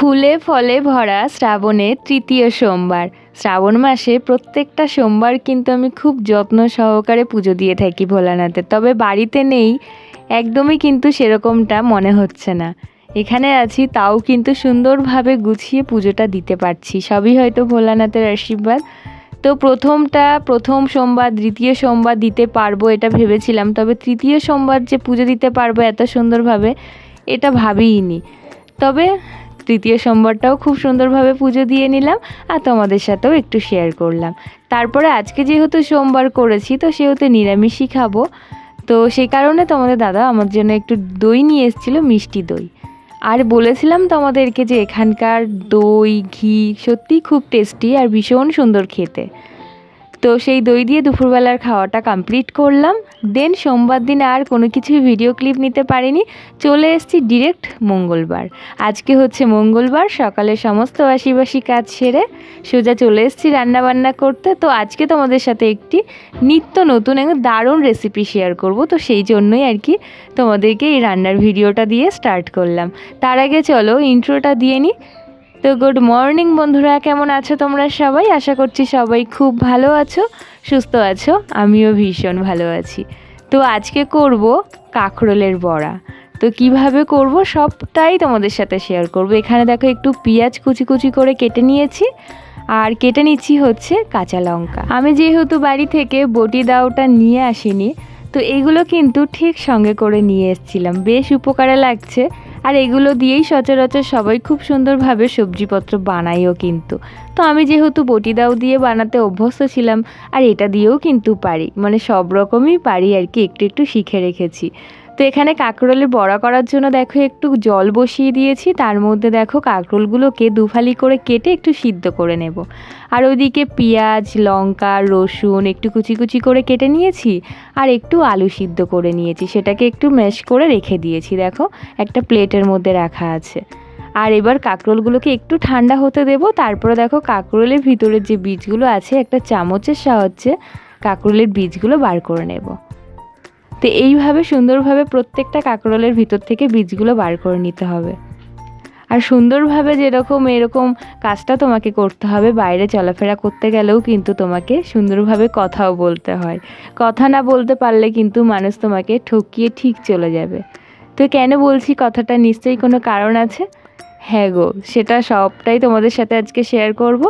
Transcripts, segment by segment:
ফুলে ফলে ভরা শ্রাবণের তৃতীয় সোমবার। শ্রাবণ মাসে প্রত্যেকটা সোমবার কিন্তু আমি খুব যত্ন সহকারে পুজো দিয়ে থাকি ভোলানাথে তবে বাড়িতে নেই, একদমই কিন্তু সেরকমটা মনে হচ্ছে না। এখানে আছি, তাও কিন্তু সুন্দরভাবে গুছিয়ে পুজোটা দিতে পারছি। সবই হয়তো ভোলানাথের আশীর্বাদ। তো প্রথমটা, প্রথম সোমবার, দ্বিতীয় সোমবার দিতে পারব এটা ভেবেছিলাম। তবে তৃতীয় সোমবার যে পুজো দিতে পারব এত সুন্দরভাবে, এটা ভাবিইনি। তবে তৃতীয় সোমবারটাও খুব সুন্দরভাবে পুজো দিয়ে নিলাম আর তোমাদের সাথেও একটু শেয়ার করলাম। তারপরে আজকে যেহেতু সোমবার করেছি, তো সেহেতু নিরামিষই খাব। তো সেই কারণে তোমাদের দাদা আমার জন্য একটু দই নিয়ে এসেছিল, মিষ্টি দই। আর বলেছিলাম তোমাদেরকে যে এখানকার দই, ঘি সত্যিই খুব টেস্টি আর ভীষণ সুন্দর খেতে। তো সেই দই দিয়ে দুপুরবেলার খাওয়াটা কমপ্লিট করলাম। দেন সোমবার দিন আর কোনো কিছুই ভিডিও ক্লিপ নিতে পারিনি। চলে এসেছি ডিরেক্ট মঙ্গলবার। আজকে হচ্ছে মঙ্গলবার, সকালে সমস্ত আশিবাসী কাজ সেরে সোজা চলে এসেছি রান্নাবান্না করতে। তো আজকে তোমাদের সাথে একটি নিত্য নতুন এবং দারুণ রেসিপি শেয়ার করব। তো সেই জন্যই আর কি তোমাদেরকে এই রান্নার ভিডিওটা দিয়ে স্টার্ট করলাম। তার আগে চলো ইন্ট্রোটা দিয়ে নিই তো গুড মর্নিং বন্ধুরা, কেমন আছো তোমরা সবাই? আশা করছি সবাই খুব ভালো আছো, সুস্থ আছো, আমিও ভীষণ ভালো আছি। তো আজকে করব কাঁকরোলের বড়া। তো কীভাবে করব সবটাই তোমাদের সাথে শেয়ার করব। এখানে দেখো একটু পেঁয়াজ কুচি কুচি করে কেটে নিয়েছি, আর কেটে নিচ্ছি হচ্ছে কাঁচা লঙ্কা। আমি যেহেতু বাড়ি থেকে বটি দাওটা নিয়ে আসিনি, তো এগুলো কিন্তু ঠিক সঙ্গে করে নিয়ে এসেছিলাম। বেশ উপকারে লাগছে। আর এগুলো দিয়েই সচরাচর সবাই খুব সুন্দরভাবে সবজিপত্র বানাইও কিন্তু। তো আমি যেহেতু বটি দাও দিয়ে বানাতে অভ্যস্ত ছিলাম, আর এটা দিয়েও কিন্তু পারি। মানে সব রকমই পারি আর কি, একটু একটু শিখে রেখেছি। তো এখানে কাঁকরোলের বড়া করার জন্য দেখো একটু জল বসিয়ে দিয়েছি। তার মধ্যে দেখো কাঁকরোলগুলোকে দুফালি করে কেটে একটু সিদ্ধ করে নেব। আর ওইদিকে পেঁয়াজ, লঙ্কা, রসুন একটু কুচি কুচি করে কেটে নিয়েছি। আর একটু আলু সিদ্ধ করে নিয়েছি। সেটাকে একটু ম্যাশ করে রেখে দিয়েছি। দেখো একটা প্লেটের মধ্যে রাখা আছে। আর এবার কাঁকরোলগুলোকে একটু ঠান্ডা হতে দেবো। তারপরে দেখো কাঁকরোলের ভিতরের যে বীজগুলো আছে, একটা চামচের সাহায্যে কাঁকরোলের বীজগুলো বার করে নেব। তো এইভাবে সুন্দরভাবে প্রত্যেকটা কাঁকরোলের ভিতর থেকে বীজগুলো বার করে নিতে হবে। আর সুন্দরভাবে যেরকম এরকম কাজটা তোমাকে করতে হবে, বাইরে চলাফেরা করতে গেলেও কিন্তু তোমাকে সুন্দরভাবে কথাও বলতে হয়। কথা না বলতে পারলে কিন্তু মানুষ তোমাকে ঠকিয়ে ঠিক চলে যাবে। তো কেন বলছি কথাটা নিশ্চয়ই কোনো কারণ আছে? হ্যাঁ গো, সেটা সবটাই তোমাদের সাথে আজকে শেয়ার করব।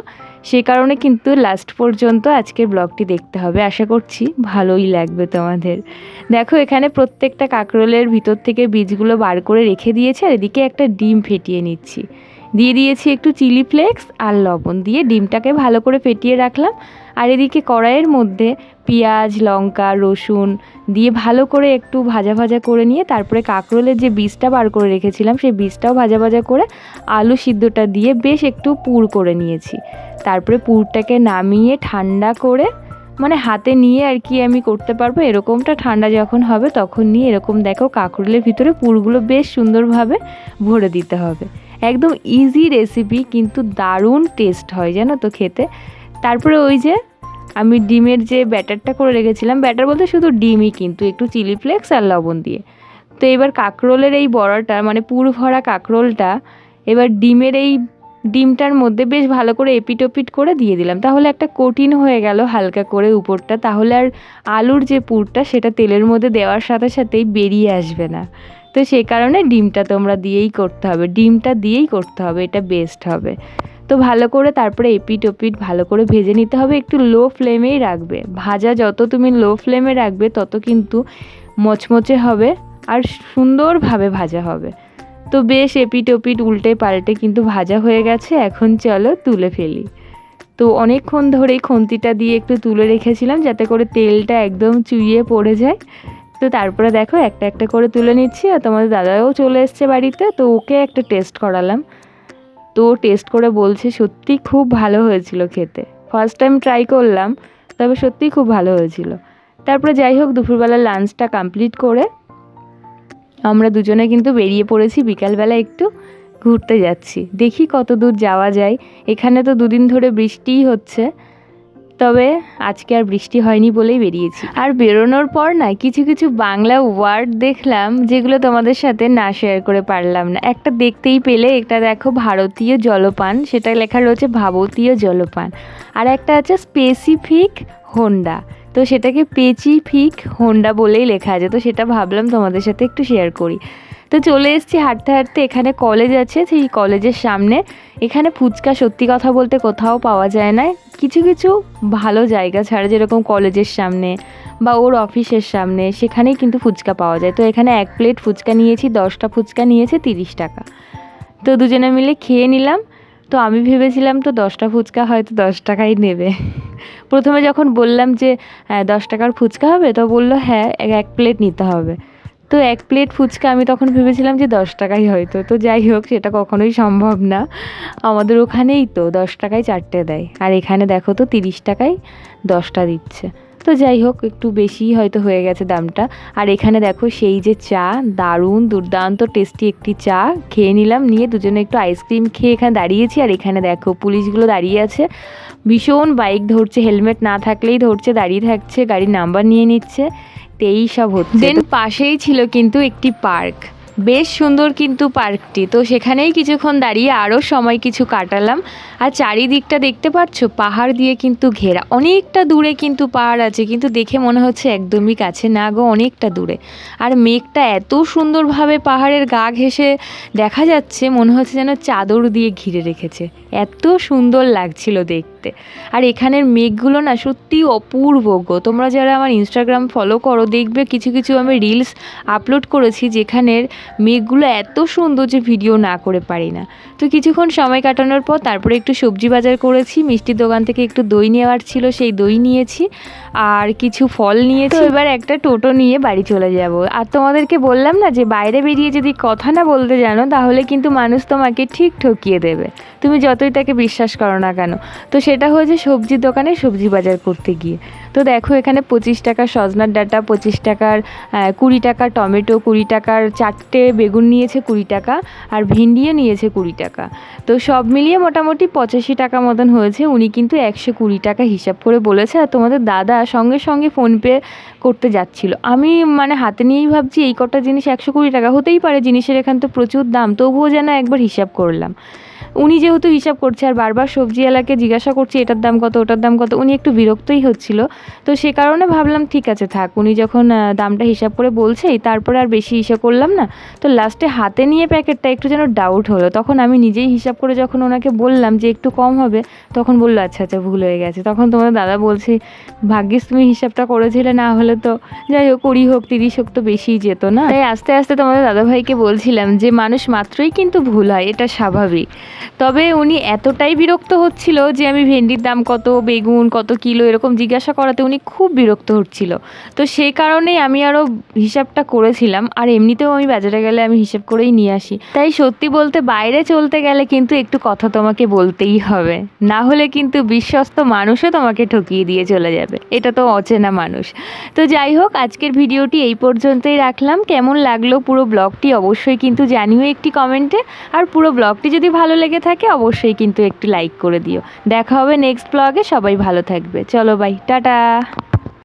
সে কারণে কিন্তু লাস্ট পর্যন্ত আজকের ব্লগটি দেখতে হবে। আশা করছি ভালোই লাগবে তোমাদের। দেখো, এখানে প্রত্যেকটা কাঁকরোলের ভিতর থেকে বীজগুলো বার করে রেখে দিয়েছে আর এদিকে একটা ডিম ফেটিয়ে নিচ্ছি। দিয়ে দিয়েছি একটু চিলি ফ্লেক্স আর লবণ। দিয়ে ডিমটাকে ভালো করে ফেটিয়ে রাখলাম। আর এদিকে কড়াইয়ের মধ্যে পেঁয়াজ, লঙ্কা, রসুন দিয়ে ভালো করে একটু ভাজা ভাজা করে নিয়ে তারপরে কাঁকরোলের যে বীজটা বার করে রেখেছিলাম, সেই বীজটাও ভাজা ভাজা করে আলু সিদ্ধটা দিয়ে বেশ একটু পুর করে নিয়েছি। তারপরে পুরটাকে নামিয়ে ঠান্ডা করে মানে হাতে নিয়ে আর কি আমি করতে পারব, এরকমটা ঠান্ডা যখন হবে তখন নিয়ে এরকম দেখো কাঁকরোলের ভিতরে পুরগুলো বেশ সুন্দরভাবে ভরে দিতে হবে। একদম ইজি রেসিপি কিন্তু দারুণ টেস্ট হয় জানো তো খেতে। তারপরে ওই যে আমি ডিমের যে ব্যাটারটা করে রেখেছিলাম, ব্যাটার বলতে শুধু ডিমই কিন্তু, একটু চিলি ফ্লেক্স আর লবণ দিয়ে। তো এবার কাঁকরোলের এই বড়াটা মানে পুর ভরা কাঁকরোলটা, এবার ডিমের এই ডিমটার মধ্যে বেশ ভালো করে এপিট ওপিট করে দিয়ে দিলাম। তাহলে একটা কঠিন হয়ে গেল হালকা করে উপরটা, তাহলে আর আলুর যে পুরটা, সেটা তেলের মধ্যে দেওয়ার সাথে সাথেই বেরিয়ে আসবে না। তো সেই কারণে ডিমটা তোমরা দিয়েই করতে হবে, ডিমটা দিয়েই করতে হবে, এটা বেস্ট হবে। তো ভালো করে তারপরে এপিট ওপিট ভালো করে ভেজে নিতে হবে। একটু লো ফ্লেমেই রাখবে। ভাজা যত তুমি লো ফ্লেমে রাখবে, তত কিন্তু মচমচে হবে আর সুন্দরভাবে ভাজা হবে। তো বেশ এপিট ওপিট উল্টে পাল্টে কিন্তু ভাজা হয়ে গেছে। এখন চলো তুলে ফেলি। তো অনেকক্ষণ ধরেই খুন্তিটা দিয়ে একটু তুলে রেখেছিলাম যাতে করে তেলটা একদম চুইয়ে পড়ে যায়। তো তারপরে দেখো একটা একটা করে তুলে নিচ্ছি। আর তোমাদের দাদাও চলে এসছে বাড়িতে। তো ওকে একটা টেস্ট করালাম। তো টেস্ট করে বলছে সত্যি খুব ভালো হয়েছিল খেতে। ফার্স্ট টাইম ট্রাই করলাম, তবে সত্যি খুব ভালো হয়েছিল। তারপরে যাই হোক, দুপুরবেলা লাঞ্চটা কমপ্লিট করে আমরা দুজনে কিন্তু বেরিয়ে পড়েছি, বিকালবেলা একটু ঘুরতে যাচ্ছি। দেখি কত দূর যাওয়া যায়। এখানে তো দুদিন ধরে বৃষ্টিই হচ্ছে। তবে আজকে আর বৃষ্টি হয়নি বলেই বেরিয়েছি। আর বেরোনোর পর না কিছু কিছু বাংলা ওয়ার্ড দেখলাম যেগুলো তোমাদের সাথে না শেয়ার করে পারলাম না। একটা দেখতেই পেলে এটা দেখো ভারতীয় জলপান সেটা লেখা রয়েছে ভারতীয় জলপান। আর একটা আছে স্পেসিফিক হোন্ডা তো সেটাকে পেচিফিক হোন্ডা বলেই লেখা আছে। তো সেটা ভাবলাম তোমাদের সাথে একটু শেয়ার করি। তো চলে এসেছি হাঁটতে হাঁটতে এখানে কলেজ আছে সেই কলেজের সামনে। এখানে ফুচকা সত্যি কথা বলতে কোথাও পাওয়া যায় না। কিছু কিছু ভালো জায়গা ছাড়া যেরকম কলেজের সামনে বা ওর অফিসের সামনে সেখানেই কিন্তু ফুচকা পাওয়া যায়। তো এখানে এক প্লেট ফুচকা নিয়েছি দশটা ফুচকা নিয়েছে তিরিশ টাকা। তো দুজনে মিলে খেয়ে নিলাম। তো আমি ভেবেছিলাম তো দশটা ফুচকা হয়তো দশ টাকাই নেবে। প্রথমে যখন বললাম যে হ্যাঁ, দশ টাকার ফুচকা হবে? তো বলল হ্যাঁ এক- এক প্লেট নিতে হবে। তো এক প্লেট ফুচকা আমি তখন ভেবেছিলাম যে দশ টাকাই হয়তো। তো যাই হোক, সেটা কখনোই সম্ভব না। আমাদের ওখানেই তো দশ টাকায় চারটে দেয়। আর এখানে দেখো তো তিরিশ টাকায় দশটা দিচ্ছে। তো যাই হোক, একটু বেশিই হয়তো হয়ে গেছে দামটা। আর এখানে দেখো সেই যে চা, দারুণ, দুর্দান্ত টেস্টি একটি চা। খেয়ে নিলাম, নিয়ে দুজনে একটু আইসক্রিম খেয়ে এখানে দাঁড়িয়েছি। আর এখানে দেখো পুলিশগুলো দাঁড়িয়ে আছে। ভীষণ বাইক ধরছে হেলমেট না থাকলেই ধরছে, দাঁড়িয়ে থাকছে, গাড়ির নাম্বার নিয়ে নিচ্ছে। তেই সব হচ্ছে। দেন পাশেই ছিল কিন্তু একটি পার্ক বেশ সুন্দর কিন্তু পার্কটি। তো সেখানেই কিছুক্ষণ দাঁড়িয়ে আরও সময় কিছু কাটালাম। আর চারিদিকটা দেখতে পাচ্ছ পাহাড় দিয়ে কিন্তু ঘেরা। অনেকটা দূরে কিন্তু পাহাড় আছে, কিন্তু দেখে মনে হচ্ছে একদমই কাছে। না গো, অনেকটা দূরে। আর মেঘটা এত সুন্দরভাবে পাহাড়ের গা ঘেঁষে দেখা যাচ্ছে, মনে হচ্ছে যেন চাদর দিয়ে ঘিরে রেখেছে। এত সুন্দর লাগছিল দেখতে। আর এখানের মেঘগুলো না সত্যি অপূর্ব গো। তোমরা যারা আমার ইনস্টাগ্রাম ফলো করো দেখবে কিছু কিছু আমি রিলস আপলোড করেছি যেখানের মেঘগুলো এত সুন্দর যে ভিডিও না করে পারি না। তো কিছুক্ষণ সময় কাটানোর পর তারপরে একটু সবজি বাজার করেছি মিষ্টির দোকান থেকে একটু দই নেওয়ার ছিল সেই দই নিয়েছি। আর কিছু ফল নিয়েছি। তো এবার একটা টোটো নিয়ে বাড়ি চলে যাব। আর তোমাদেরকে বললাম না যে বাইরে বেরিয়ে যদি কথা না বলতে জানো তাহলে কিন্তু মানুষ তোমাকে ঠিক ঠকিয়ে দেবে। তুমি যতই তাকে বিশ্বাস করো না কেন। তো সেটা হয়েছে সবজির দোকানে সবজি বাজার করতে গিয়ে। তো দেখো এখানে পঁচিশ টাকার সজনার ডাটা, পঁচিশ টাকার কুড়ি টাকা টমেটো, কুড়ি টাকার চারটে বেগুন নিয়েছে কুড়ি টাকা আর ভিন্ডিও নিয়েছে কুড়ি টাকা। তো সব মিলিয়ে মোটামুটি পঁচাশি টাকা মতন হয়েছে। উনি কিন্তু একশো কুড়ি টাকা হিসাব করে বলেছে আর তোমাদের দাদা সঙ্গে সঙ্গে ফোনপে করতে যাচ্ছিল। আমি মানে হাতে নিয়েই ভাবছি এই কটা জিনিস একশো কুড়ি টাকা হতেই পারে, জিনিসের এখান তো প্রচুর দাম। তবুও যেন একবার হিসাব করলাম। উনি যেহেতু হিসাব করছে আর বারবার সবজিওয়ালাকে জিজ্ঞাসা করছে এটার দাম কত, ওটার দাম কত, উনি একটু বিরক্তই হচ্ছিল। তো সে কারণে ভাবলাম, ঠিক আছে থাক, উনি যখন দামটা হিসাব করে বলছেই, তারপরে আর বেশি হিসাব করলাম না। তো লাস্টে হাতে নিয়ে প্যাকেটটা একটু যেন ডাউট হলো। তখন আমি নিজেই হিসাব করে যখন ওনাকে বললাম যে একটু কম হবে, তখন বলল আচ্ছা আচ্ছা ভুল হয়ে গেছে। তখন তোমাদের দাদা বলছে, ভাগ্যিস তুমি হিসাবটা করেছিলে, না হলে তো যাই হোক, কুড়ি হোক, তিরিশ হোক, তো বেশিই যেত না? তাই আস্তে আস্তে তোমাদের দাদাভাইকে বলছিলাম যে, মানুষ মাত্রই কিন্তু ভুল হয়, এটা স্বাভাবিক। তবে উনি এতটাই বিরক্ত হচ্ছিল যে আমি ভেন্ডির দাম কত, বেগুন কত কিলো এরকম জিজ্ঞাসা করাতে উনি খুব বিরক্ত হচ্ছিল। তো সেই কারণেই আমি আরও হিসাবটা করেছিলাম, আর এমনিতেও আমি বাজারে গেলে আমি হিসাব করেই নিয়ে আসি। তাই সত্যি বলতে বাইরে চলতে গেলে কিন্তু একটু কথা তোমাকে বলতেই হবে। না হলে কিন্তু বিশ্বস্ত মানুষও তোমাকে ঠকিয়ে দিয়ে চলে যাবে। এটা তো অচেনা মানুষ। তো যাই হোক, আজকের ভিডিওটি এই পর্যন্তই রাখলাম। কেমন লাগল পুরো ব্লগটি অবশ্যই কিন্তু জানিও একটি কমেন্টে। আর পুরো ব্লগটি যদি ভালো লেগে থাকে, অবশ্যই কিন্তু একটু লাইক করে দিও। দেখা হবে নেক্সট ব্লগে সবাই ভালো থাকবে। চলো বাই টাটা।